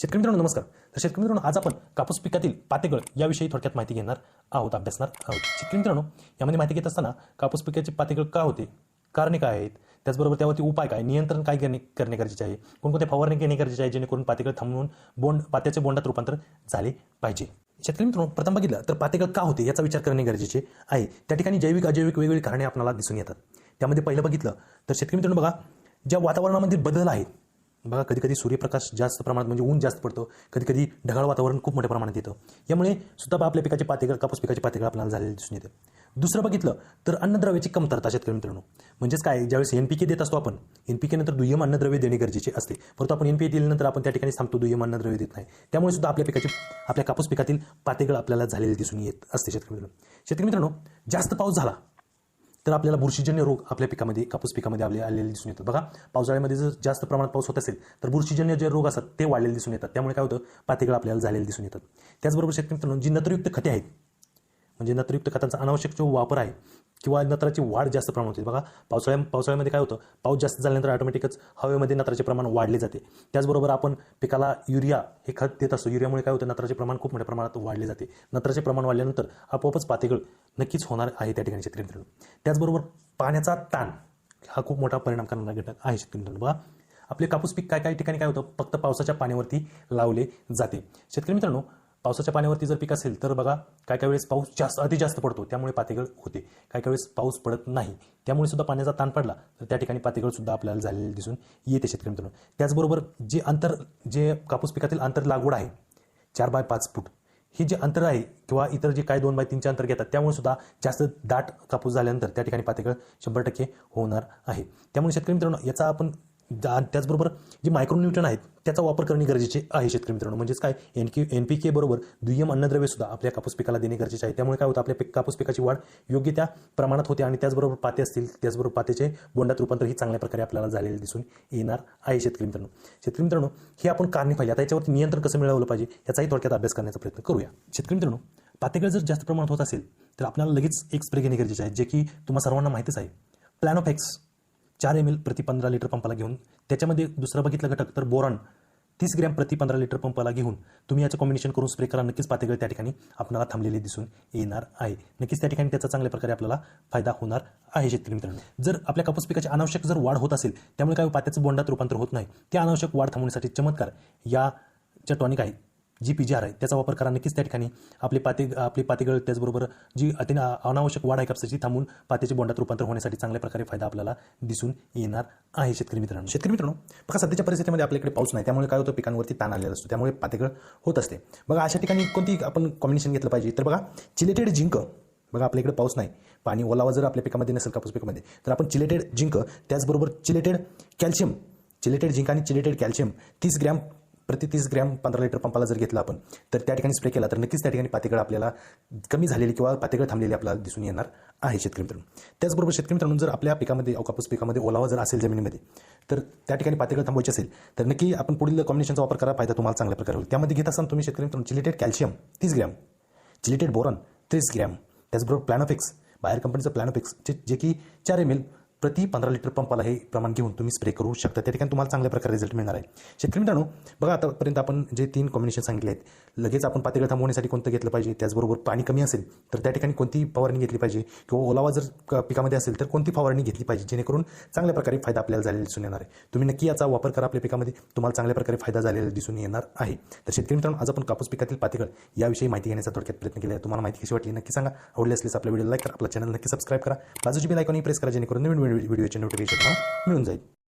शेतकरी मित्रांनो नमस्कार. तर शेतकरी मित्रांनो आज आपण कापूस पिकातील पातेगळ याविषयी थोडक्यात माहिती घेणार आहोत अभ्यासणार आहोत. शेतकरी मित्रांनो यामध्ये माहिती घेत असताना कापूस पिकाचे पातेगळ का होते कारणे काय आहेत त्याचबरोबर त्यावरती उपाय काय नियंत्रण काय करणे करणे गरजेचे आहे कोणकोणत्या फवारणी घेणे गरजेचे आहे जेणेकरून पातेगळ थांबवून बोंड पात्याचे बोंडात रूपांतर झाले पाहिजे. शेतकरी मित्रांनो प्रथम बघितलं तर पातेगळ का होते याचा विचार करणे गरजेचे आहे. त्या ठिकाणी जैविक अजैविक वेगवेगळी कारणे आपल्याला दिसून येतात. त्यामध्ये पहिलं बघितलं तर शेतकरी मित्रांनो बघा ज्या वातावरणामध्ये बदल आहेत बघा कधी कधी सूर्यप्रकाश जास्त प्रमाणात म्हणजे ऊन जास्त पडतो. कधी कधी ढगाळ वातावरण खूप मोठ्या प्रमाणात येतं. यामुळे सुद्धा बा आपल्या पिकाचे पातेगळ कापूस पिकाचे पातेगळ आपल्याला झालेले दिसून येते. दुसरं बघितलं तर अन्नद्रव्याची कमतरता शेतकरी मित्रांनो. म्हणजेच काय ज्यावेळेस एन पी के देत असतो आपण एन पी के नंतर दुय्यम अन्नद्रव्य देणे गरजेचे असते. परंतु आपण एन पी के दिल्यानंतर आपण त्या ठिकाणी थांबतो दुय्यम अन्नद्रव्य देत नाही. त्यामुळे सुद्धा आपल्या पिकाची आपल्या कापूस पिकातील पातेगळ आपल्याला झालेले दिसून येत असते शेतकरी मित्रांनो. शेतकरी मित्रांनो जास्त पाऊस झाला तर आपल्याला बुरशीजन्य रोग आपल्या पिकामध्ये कापूस पिकामध्ये आपले आलेले दिसून येतात. बघा पावसाळ्यामध्ये जर जास्त प्रमाणात पाऊस होत असेल तर बुरशीजन्य जे रोग असतात ते वाढलेले दिसून येतात. त्यामुळे काय होतं? पातेगळ आपल्याला झालेले दिसून येतात. त्याचबरोबर शेतकरी मित्रांनो जी नत्रयुक्त खते आहेत म्हणजे नत्रयुक्त खतांचा अनावश्यक जो वापर आहे किंवा नत्राची वाढ जास्त प्रमाणात होते. बघा पावसाळ्या पावसाळ्यामध्ये काय होतं? पाऊस जास्त झाल्यानंतर ऑटोमॅटिकच हवेमध्ये नत्राचे प्रमाण वाढले जाते. त्याचबरोबर आपण पिकाला युरिया हे खत देत असतो. युरियामुळे काय होतं? नत्राचे प्रमाण खूप मोठ्या प्रमाणात वाढले जाते. नत्राचे प्रमाण वाढल्यानंतर आपोआपच पातेगळ नक्कीच होणार आहे त्या ठिकाणी शेतकरी मित्रांनो त्याचबरोबर पाण्याचा ताण हा खूप मोठा परिणाम करणारा घटक आहे शेतकरी मित्रांनो बघा आपले कापूस पीक काय काय ठिकाणी काय होतं? फक्त पावसाच्या पाण्यावरती लावले जाते. शेतकरी मित्रांनो पावसाच्या पाण्यावरती जर पीक असेल तर बघा काय काय वेळेस पाऊस जास्त अति जास्त पडतो. त्यामुळे पातेगळ होते. काय काय वेळेस पाऊस पडत नाही. त्यामुळे सुद्धा पाण्याचा ताण पडला तर त्या ठिकाणी पातेगळ सुद्धा आपल्याला झालेलं दिसून येते शेतकरी मित्रांनो. त्याचबरोबर जे अंतर जे कापूस पिकातील अंतर लागवड आहे चार बाय पाच फूट हे जे अंतर आहे किंवा इतर जे काय दोन बाय तीनचे अंतर घेतात त्यामुळे सुद्धा जास्त दाट कापूस झाल्यानंतर त्या ठिकाणी पातेगळ शंभर टक्के होणार आहे. त्यामुळे शेतकरी मित्रांनो याचा आपण जा- त्याचबरोबर जे मायक्रोन्यूट्रन आहेत त्याचा वापर करणे गरजेचे आहे शेतकरी मित्रांनो. म्हणजेच काय? N Q N P K बरोबर दुय्यम अन्नद्रव्य सुद्धा आपल्या कापूस पिकाला देणे गरजेचे आहे. त्यामुळे काय होतं? आपल्या पिक कापूस पिकाची वाढ योग्य त्या प्रमाणात होते आणि त्याचबरोबर पाते असतील त्याचबरोबर पातेचे बोंडात रूपांतर ही चांगल्या प्रकारे आपल्याला झालेले दिसून येणार आहे शेतकरी मित्रांनो. शेतकरी मित्रांनो हे आपण कारणे पाहिजे. आता याच्यावरती नियंत्रण कसं मिळवलं पाहिजे याचाही थोडक्यात अभ्यास करण्याचा प्रयत्न करूया. शेतकरी मित्रांनो पातेगळ जर जास्त प्रमाणात होत असेल तर आपल्याला लगेच एक स्प्रे घेणे गरजेचे आहे जे की तुम्हाला सर्वांना माहितीच आहे. प्लॅनोफॅक्स चार एम एल प्रति पंधरा लिटर पंपाला घेऊन त्याच्यामध्ये दुसरा बघितलं घटक तर बोरॉन. तीस ग्रॅम प्रति पंधरा लिटर पंपाला घेऊन तुम्ही याचं कॉम्बिनेशन करून स्प्रे करा. नक्कीच पातळी त्या ठिकाणी आपल्याला थांबलेले दिसून येणार आहे. नक्कीच त्या ठिकाणी त्याचा चांगल्या प्रकारे आपल्याला फायदा होणार आहे शेतकरी मित्रांनो. जर आपल्या कापूस पिकाची अनावश्यक जर वाढ होत असेल त्यामुळे काय पात्याचं बोंडात रूपांतर होत नाही. त्या अनावश्यक वाढ थांबवण्यासाठी चमत्कार या ज्या टॉनिक आहे. जी पी जी आर आहे त्याचा वापर करा. नक्कीच त्या ठिकाणी आपले पाते आपली पातेगळ त्याचबरोबर जी अति अनावश्यक वाढ आहे कापसाची थांबून पात्याचे बोंडात रूपांतर होण्यासाठी चांगल्या प्रकारे फायदा आपल्याला दिसून येणार आहे शेतकरी मित्रांनो. शेतकरी मित्रांनो बघा सध्याच्या परिस्थितीमध्ये आपल्याकडे पाऊस नाही. त्यामुळे काय होतं? पिकांवरती ताण आलेला असतो. त्यामुळे पातेगळ होत असते. बघा अशा ठिकाणी कोणती आपण कॉम्बिनेशन घेतलं पाहिजे? तर बघा चिलेटेड जिंक. बघा आपल्याकडे पाऊस नाही. पाणी ओलावा जर आपल्या पिकामध्ये नसेल कापूस पिकामध्ये तर आपण चिलेटेड जिंक त्याचबरोबर चिलेटेड कॅल्शियम चिलेटेड जिंक आणि चिलेटेड कॅल्शियम तीस ग्रॅम प्रति तीस ग्रॅम पंधरा लिटर पंपाला जर घेतला आपण तर त्या ठिकाणी स्प्रे केला तर नक्कीच त्या ठिकाणी पातेगळ आपल्याला कमी झालेली किंवा पातेगळ थांबलेली आपल्याला दिसून येणार आहे शेतकरी मित्रांनो. त्याचबरोबर शेतकरी मित्रांनो जर आपल्या पिकामध्ये कापूस पिकामध्ये ओलावा जर असेल जमिनीमध्ये तर त्या ठिकाणी पातेगळ थांबवायची असेल तर नक्की आपण पुढील कॉम्बिनेशनचा वापर करा फायदा तुम्हाला चांगल्या प्रकारे होईल. त्यामध्ये घेत असताना तुम्ही शेतकरी मित्रांनो चिलिटेड कॅल्शियम तीस ग्रॅम चिलिटेड बोरॉन तीस ग्रॅम त्याचबरोबर प्लॅनोफिक्स बाहेर कंपनीचं प्लॅनोफिक्स जे जे की चार एम एल प्रति पंधरा लिटर पंपाला हे प्रमाण घेऊन तुम्ही स्प्रे करू शकता. त्या ठिकाणी तुम्हाला चांगल्या प्रकारे रिझल्ट मिळणार आहे. शेतकरी मित्रांनो बघा आतापर्यंत आपण जे तीन कॉम्बिनेशन सांगितले आहेत लगेच आपण पातळी थांबवण्यासाठी कोणतं घेतलं पाहिजे त्याचबरोबर पाणी कमी असेल तर त्या ठिकाणी कोणती फवारणी घेतली पाहिजे किंवा ओलावा जर पिकामध्ये असेल तर कोणती फवारणी घेतली पाहिजे जेणेकरून चांगल्या प्रकारे फायदा आपल्याला झालेला दिसून येणार आहे. तुम्ही नक्की याचा वापर करा आपल्या पिकामध्ये तुम्हाला चांगल्या प्रकारे फायदा झालेला दिसून येणार आहे. तर शेतकरी मित्रांनो आज आपण कापूस पिकातील पातेगळ याविषयी माहिती घेण्याचा थोडक्यात प्रयत्न केला आहे. तुम्हाला माहिती कशी वाटली नक्की सांगा. आवडली असल्यास आपल्या व्हिडिओ लाईक करा आपला चॅनल नक्की सबस्क्राईब करा. बाजूची बेल आयकॉनही प्रेस करा जेणेकरून नवीन व्हिडिओचे नोटिफिकेशन मिळून जाईल